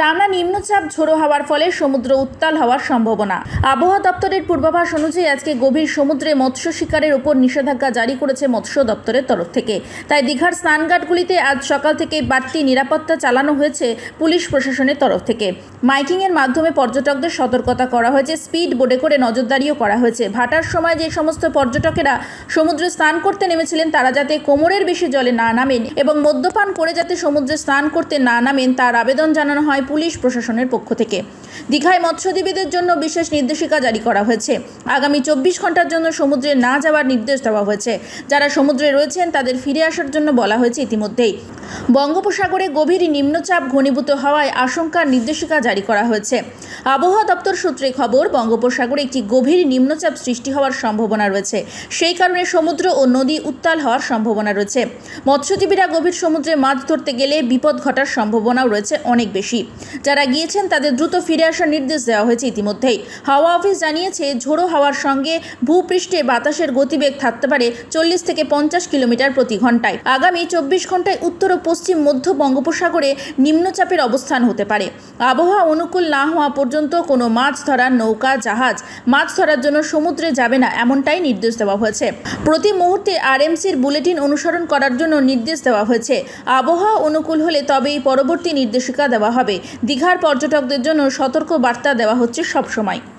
টানা নিম্নচাপ ঝোড়ো হওয়ার ফলে সমুদ্র উত্তাল হওয়ার সম্ভাবনা। আবহাওয়া দপ্তরের পূর্বাভাস অনুযায়ী আজকে গভীর সমুদ্রে মৎস্য শিকারের উপর নিষেধাজ্ঞা জারি করেছে মৎস্য দপ্তরের তরফ থেকে। তাই দীঘার স্নানঘাটগুলিতে আজ সকাল থেকে বাড়তি নিরাপত্তা চালানো হয়েছে পুলিশ প্রশাসনের তরফ থেকে। মাইকিংয়ের মাধ্যমে পর্যটকদের সতর্কতা করা হয়েছে, স্পিড বোটে করে নজরদারিও করা হয়েছে। ভাটার সময় যে সমস্ত পর্যটকেরা সমুদ্রে স্নান করতে নেমেছিলেন, তারা যাতে কোমরের বেশি জলে না নামেন এবং মদ্যপান করে যাতে সমুদ্রে স্নান করতে না নামেন, তার আবেদন জানানো হয় পুলিশ প্রশাসনের পক্ষ থেকে। দীঘায় মৎস্যজীবীদের জন্য বিশেষ নির্দেশিকা জারি করা হয়েছে। আগামী চব্বিশ ঘণ্টার জন্য সমুদ্রে না যাওয়ার নির্দেশ দেওয়া হয়েছে। যারা সমুদ্রে রয়েছেন, তাদের ফিরে আসার জন্য বলা হয়েছে ইতিমধ্যেই। বঙ্গোপসাগরে গভীর নিম্নচাপ ঘনীভূত হওয়ায় আশঙ্কার নির্দেশিকা জারি করা হয়েছে। আবহাওয়া দপ্তর সূত্রে খবর, বঙ্গোপসাগরে একটি গভীর নিম্নচাপ সৃষ্টি হওয়ার সম্ভাবনা রয়েছে। সেই কারণে সমুদ্র ও নদী উত্তাল হওয়ার সম্ভাবনা রয়েছে। মৎস্যজীবীরা গভীর সমুদ্রে মাছ ধরতে গেলে বিপদ ঘটার সম্ভাবনাও রয়েছে অনেক বেশি। যারা গিয়েছেন, তাদের দ্রুত ফিরে আসার নির্দেশ দেওয়া হয়েছে ইতিমধ্যেই। হাওয়া অফিস জানিয়েছে, ঝোড়ো হাওয়ার সঙ্গে ভূপৃষ্ঠে বাতাসের গতিবেগ থাকতে পারে চল্লিশ থেকে পঞ্চাশ কিলোমিটার প্রতি ঘন্টায়। আগামী চব্বিশ ঘন্টায় উত্তর পশ্চিম মধ্য বঙ্গোপসাগরে নিম্নচাপের অবস্থান হতে পারে। আবহাওয়া অনুকূল না হওয়া পর্যন্ত কোনো মাছ ধরার নৌকা, জাহাজ, মাছ ধরার জন্য সমুদ্রে যাবে না এমনটাই নির্দেশ দেওয়া হয়েছে। প্রতি মুহূর্তে আরএমসির বুলেটিন অনুসরণ করার জন্য নির্দেশ দেওয়া হয়েছে। আবহাওয়া অনুকূল হলে তবেই পরবর্তী নির্দেশিকা দেওয়া হবে। দীঘার পর্যটকদের জন্য সতর্ক বার্তা দেওয়া হচ্ছে সবসময়।